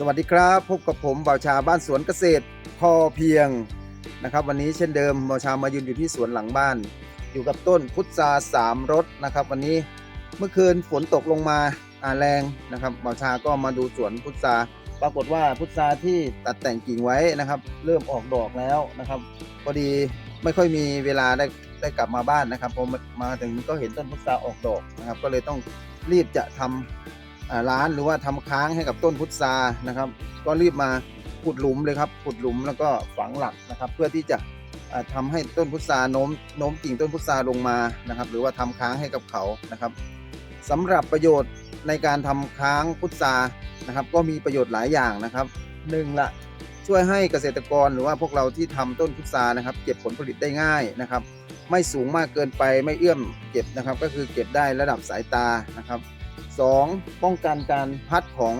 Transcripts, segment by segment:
สวัสดีครับ พบกับผมบ่าวชาบ้านสวนเกษตรพอเพียงนะครับ วันนี้เช่นเดิมบ่าวชามายืนอยู่ที่สวนหลังบ้าน อยู่กับต้นพุทราสามรสนะครับ วันนี้เมื่อคืนฝนตกลงมาอาแรงนะครับบ่าวชาก็มาดูสวนพุทราปรากฏว่าพุทราที่ตัดแต่งกิ่งไว้นะครับ เริ่มออกดอกแล้วนะครับพอดีไม่ค่อยมีเวลาได้ได้กลับมาบ้านนะครับพอมามาถึงก็เห็นต้นพุทราออกดอกนะครับ ก็เลยต้องรีบจะทำอ่า ร้านหรือว่าทำค้างให้กับต้นพุทรานะครับ ก็รีบมาขุดหลุมเลยครับขุดหลุมแล้วก็ฝังหลักนะครับ เพื่อที่จะอ่าทำให้ต้นพุทราโน้มโน้มกิ่งต้นพุทราลงมานะครับ หรือว่าทำค้างให้กับเขานะครับสำหรับประโยชน์ในการทำค้างพุทรานะครับ ก็มีประโยชน์หลายอย่างนะครับหนึ่งละช่วยให้เกษตรกรหรือว่าพวกเราที่ทำต้นพุทรานะครับ เก็บผลผลิตได้ง่ายนะครับ ไม่สูงมากเกินไปไม่เอื้อมเก็บนะครับ ก็คือเก็บได้ระดับสายตานะครับ 2. ป้องกันการพัดของ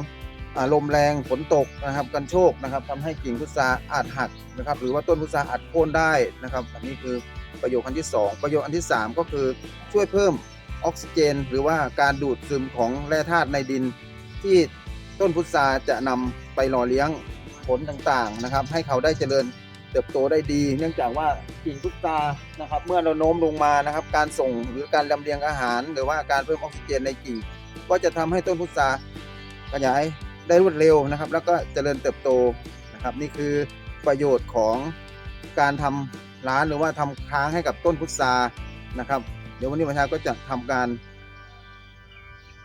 อาลมแรงฝนตกนะครับกันโชคนะครับทำให้กิ่งพุทราอาจหักนะครับ หรือว่าต้นพุทราอาจโค่นได้นะครับ อันนี้คือประโยชน์อันที่ 2 ประโยชน์อันที่ 3 ก็คือช่วยเพิ่มออกซิเจน หรือว่าการดูดซึมของแร่ธาตุในดิน ที่ต้นพุทราจะนำไปหล่อเลี้ยงผลต่างๆนะครับ ให้เขาได้เจริญเติบโตได้ดี เนื่องจากว่ากิ่งพุทรานะครับ เมื่อเราโน้มลงมานะครับ การส่งหรือการลำเลียงอาหาร หรือว่าการเพิ่มออกซิเจนในกิ่ง ก็จะทำให้ต้นพุทราขยายได้รวดเร็วนะครับ แล้วก็เจริญเติบโตนะครับ นี่คือประโยชน์ของการทำร้านหรือว่าทำค้างให้กับต้นพุทรานะครับ เดี๋ยววันนี้ประชาก็จะทำการ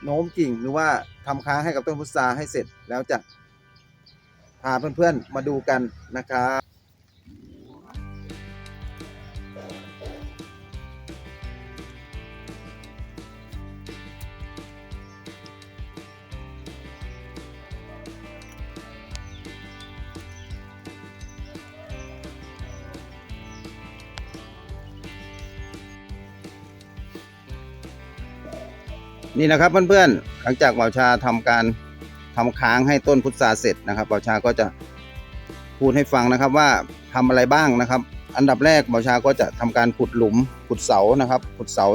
โน้มกิ่งหรือว่าทำค้างให้กับต้นพุทราให้เสร็จแล้วจะพาเพื่อนๆมาดูกันนะครับ นี่นะครับเพื่อนๆ หลังจากบ่าวชาทำการทำค้างให้ต้นพุทราเสร็จนะครับบ่าวชาก็จะพูดให้ฟังนะครับว่าทำอะไรบ้างนะครับ อันดับแรกบ่าวชาก็จะทำการขุดหลุมขุดเสานะครับขุดเสา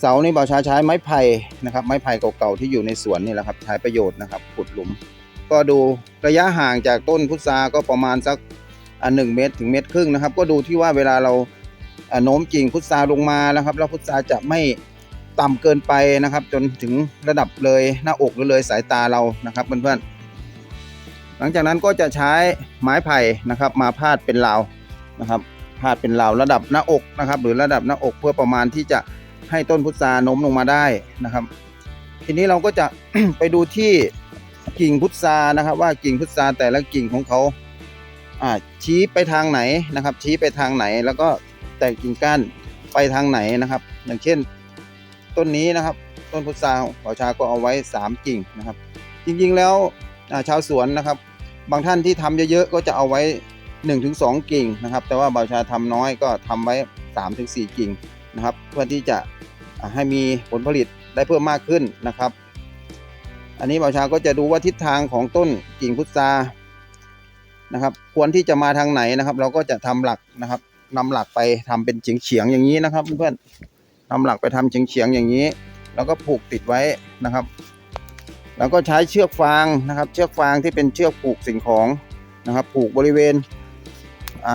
เสานี่บ่าวชาใช้ไม้ไผ่นะครับ ไม้ไผ่เก่าๆที่อยู่ในสวนนี่แหละครับใช้ประโยชน์นะครับขุดหลุม ก็ดูระยะห่างจากต้นพุทราก็ประมาณสักอ่าหนึ่งเมตรถึงเมตรครึ่งนะครับ ก็ดูที่ว่าเวลาเราอ่าโน้มกิ่งพุทราลงมานะครับ แล้วพุทราจะไม่ ต่ำเกินไปนะครับ จนถึงระดับเลยหน้าอกหรือเลยสายตาเรานะครับเพื่อนๆหลังจากนั้นก็จะใช้ไม้ไผ่นะครับ มาพาดเป็นราวนะครับพาดเป็นราวระดับหน้าอกนะครับ หรือระดับหน้าอกเพื่อประมาณที่จะให้ต้นพุทราโน้มลงมาได้นะครับ ทีนี้เราก็จะไปดูที่กิ่งพุทรานะครับ ว่ากิ่งพุทราแต่ละกิ่งของเขาชี้ไปทางไหนนะครับ ชี้ไปทางไหนแล้วก็แต่กิ่งก้านไปทางไหนนะครับ อย่างเช่น ต้นนี้นะครับ ต้นพุทราของป่าชาก็เอาไว้ 3 กิ่งนะครับ จริงๆแล้วชาวสวนนะครับ บางท่านที่ทำเยอะๆก็จะเอาไว้ 1-2 กิ่งนะครับ แต่ว่าบ่าวชาทำน้อยก็ทำไว้ 3-4 กิ่งนะครับ เพื่อที่จะให้มีผลผลิตได้เพิ่มมากขึ้นนะครับ อันนี้บ่าวชาก็จะดูว่าทิศทางของต้นกิ่งพุทรานะครับ ควรที่จะมาทางไหนนะครับ เราก็จะทำหลักนะครับนำหลักไปทำเป็นเฉียงๆอย่างนี้นะครับเพื่อนๆ นำหลักไปทำเฉียงๆอย่างนี้ แล้วก็ผูกติดไว้นะครับ แล้วก็ใช้เชือกฟางนะครับ เชือกฟางที่เป็นเชือกผูกสิ่งของนะครับ ผูกบริเวณอ่า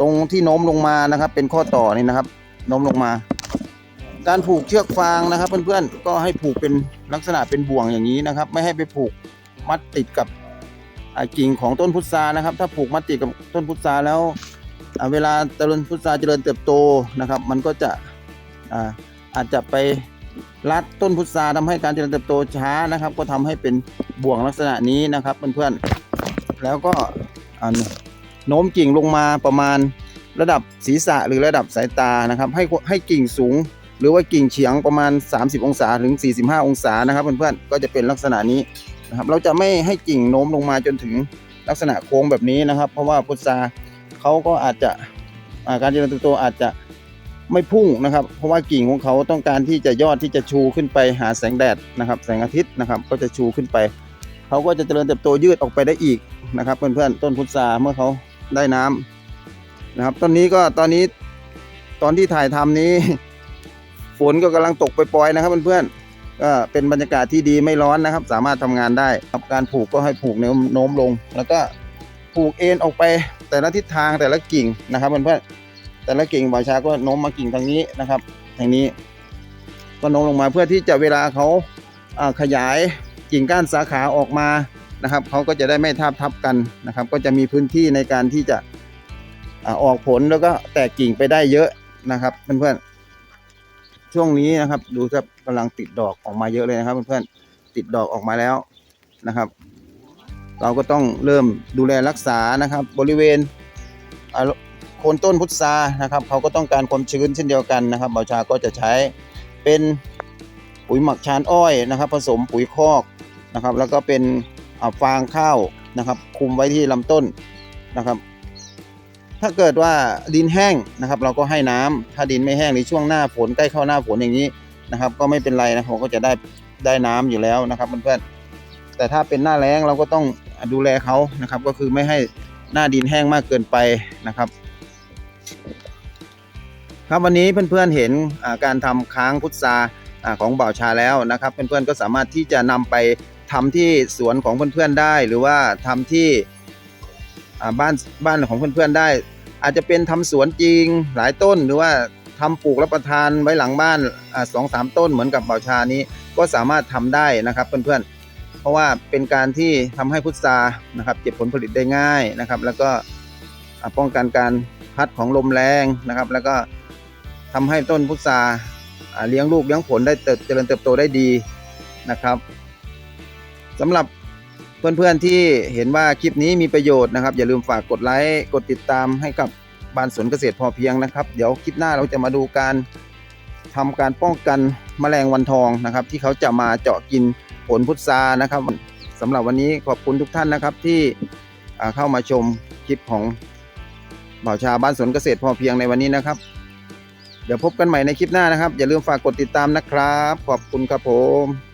ตรงที่โน้มลงมานะครับ เป็นข้อต่อนี่นะครับโน้มลงมา การผูกเชือกฟางนะครับ เพื่อนๆก็ให้ผูกเป็นลักษณะเป็นบ่วงอย่างนี้นะครับ ไม่ให้ไปผูกมัดติดกับกิ่งของต้นพุทรานะครับ ถ้าผูกมัดติดกับต้นพุทราแล้วเวลาเจริญพุทราเจริญเติบโตนะครับ มันก็จะ อ่าอาจจะไปรัดต้นพุทราทำให้การเจริญเติบโตช้านะครับ ก็ทำให้เป็นบ่วงลักษณะนี้นะครับเพื่อนๆแล้วก็โน้มกิ่งลงมาประมาณระดับศีรษะหรือระดับสายตานะครับ ให้ให้กิ่งสูง หรือว่ากิ่งเฉียงประมาณ 30 องศาถึง 45 องศานะครับเพื่อนๆก็จะเป็นลักษณะนี้นะครับเราจะไม่ให้กิ่งโน้มลงมาจนถึงลักษณะโค้งแบบนี้นะครับ เพราะว่าพุทราเขาก็อาจจะาการเจริญเติบโตอาจจะ ไม่พุ่งนะครับ เพราะว่ากิ่งของเขาต้องการที่จะยอดที่จะชูขึ้นไปหาแสงแดดนะครับ แสงอาทิตย์นะครับ ก็จะชูขึ้นไป เขาก็จะเจริญเติบโตยืดออกไปได้อีกนะครับเพื่อนๆต้นพุทราเมื่อเขาได้น้ำนะครับต้นนี้ก็ตอนนี้ตอนที่ถ่ายทำนี้ ฝนก็กำลังตกไปปล่อยนะครับเพื่อนก็เป็นบรรยากาศที่ดีไม่ร้อนนะครับ สามารถทำงานได้ครับการผูกก็ให้ผูกแนวโน้มลง แล้วก็ผูกเอ็นออกไปแต่ละทิศทางแต่ละกิ่งนะครับเพื่อนๆ แต่ละกิ่งบ่าชาก็โน้มมากิ่งทางนี้นะครับทางนี้ ก็โน้มลงมาเพื่อที่จะเวลาเขาขยายกิ่งก้านสาขาออกมานะครับเขาก็จะได้ไม่ทับทับกันนะครับ ก็จะมีพื้นที่ในการที่จะออกผลแล้วก็แตกกิ่งไปได้เยอะนะครับเพื่อนๆช่วงนี้นะครับ ดูครับกำลังติดดอกออกมาเยอะเลยนะครับเพื่อนๆติดดอกออกมาแล้วนะครับ เราก็ต้องเริ่มดูแลรักษานะครับ บริเวณอ่า โคนต้นพุทรานะครับเขาก็ต้องการความชื้นเช่นเดียวกันนะครับบาชาก็จะใช้เป็นปุ๋ยหมักชานอ้อยนะครับ ผสมปุ๋ยคอกนะครับ แล้วก็เป็นฟางข้าวนะครับคุมไว้ที่ลำต้นนะครับ ถ้าเกิดว่าดินแห้งนะครับ เราก็ให้น้ำถ้าดินไม่แห้งในช่วงหน้าฝนใกล้เข้าหน้าฝนอย่างนี้นะครับ ก็ไม่เป็นไรนะครับก็จะได้ได้น้ำอยู่แล้วนะครับเพื่อนๆแต่ถ้าเป็นหน้าแล้งเราก็ต้องดูแลเขานะครับ ก็คือไม่ให้หน้าดินแห้งมากเกินไปนะครับ ครับวันนี้เพื่อนๆเห็นการทำค้างพุทราของบ่าวชาแล้วนะครับ เพื่อนๆก็สามารถที่จะนำไปทำที่สวนของเพื่อนๆได้ หรือว่าทำที่บ้านบ้านของเพื่อนๆได้ อาจจะเป็นทำสวนจริงหลายต้น หรือว่าทำปลูกรับประทานไว้หลังบ้านสองสามต้นเหมือนกับบ่าวชานี้ก็สามารถทำได้นะครับเพื่อนๆ เพราะว่าเป็นการที่ทำให้พุทรานะครับเก็บผลผลิตได้ง่ายนะครับ แล้วก็ป้องกันการ พัดของลมแรงนะครับ แล้วก็ทำให้ต้นพุทราเลี้ยงลูกเลี้ยงผลได้เติบเจริญเติบโตได้ดีนะครับสำหรับเพื่อนๆที่เห็นว่าคลิปนี้มีประโยชน์นะครับ อย่าลืมฝากกดไลค์กดติดตามให้กับบ้านสวนเกษตรพอเพียงนะครับ เดี๋ยวคลิปหน้าเราจะมาดูการทำการป้องกันแมลงวันทองนะครับ ที่เขาจะมาเจาะกินผลพุทรานะครับสำหรับวันนี้ขอบคุณทุกท่านนะครับที่เข้ามาชมคลิปของ บ่าวชาบ้านสวนเกษตรพอเพียงในวันนี้นะครับ เดี๋ยวพบกันใหม่ในคลิปหน้านะครับ อย่าลืมฝากกดติดตามนะครับ ขอบคุณครับผม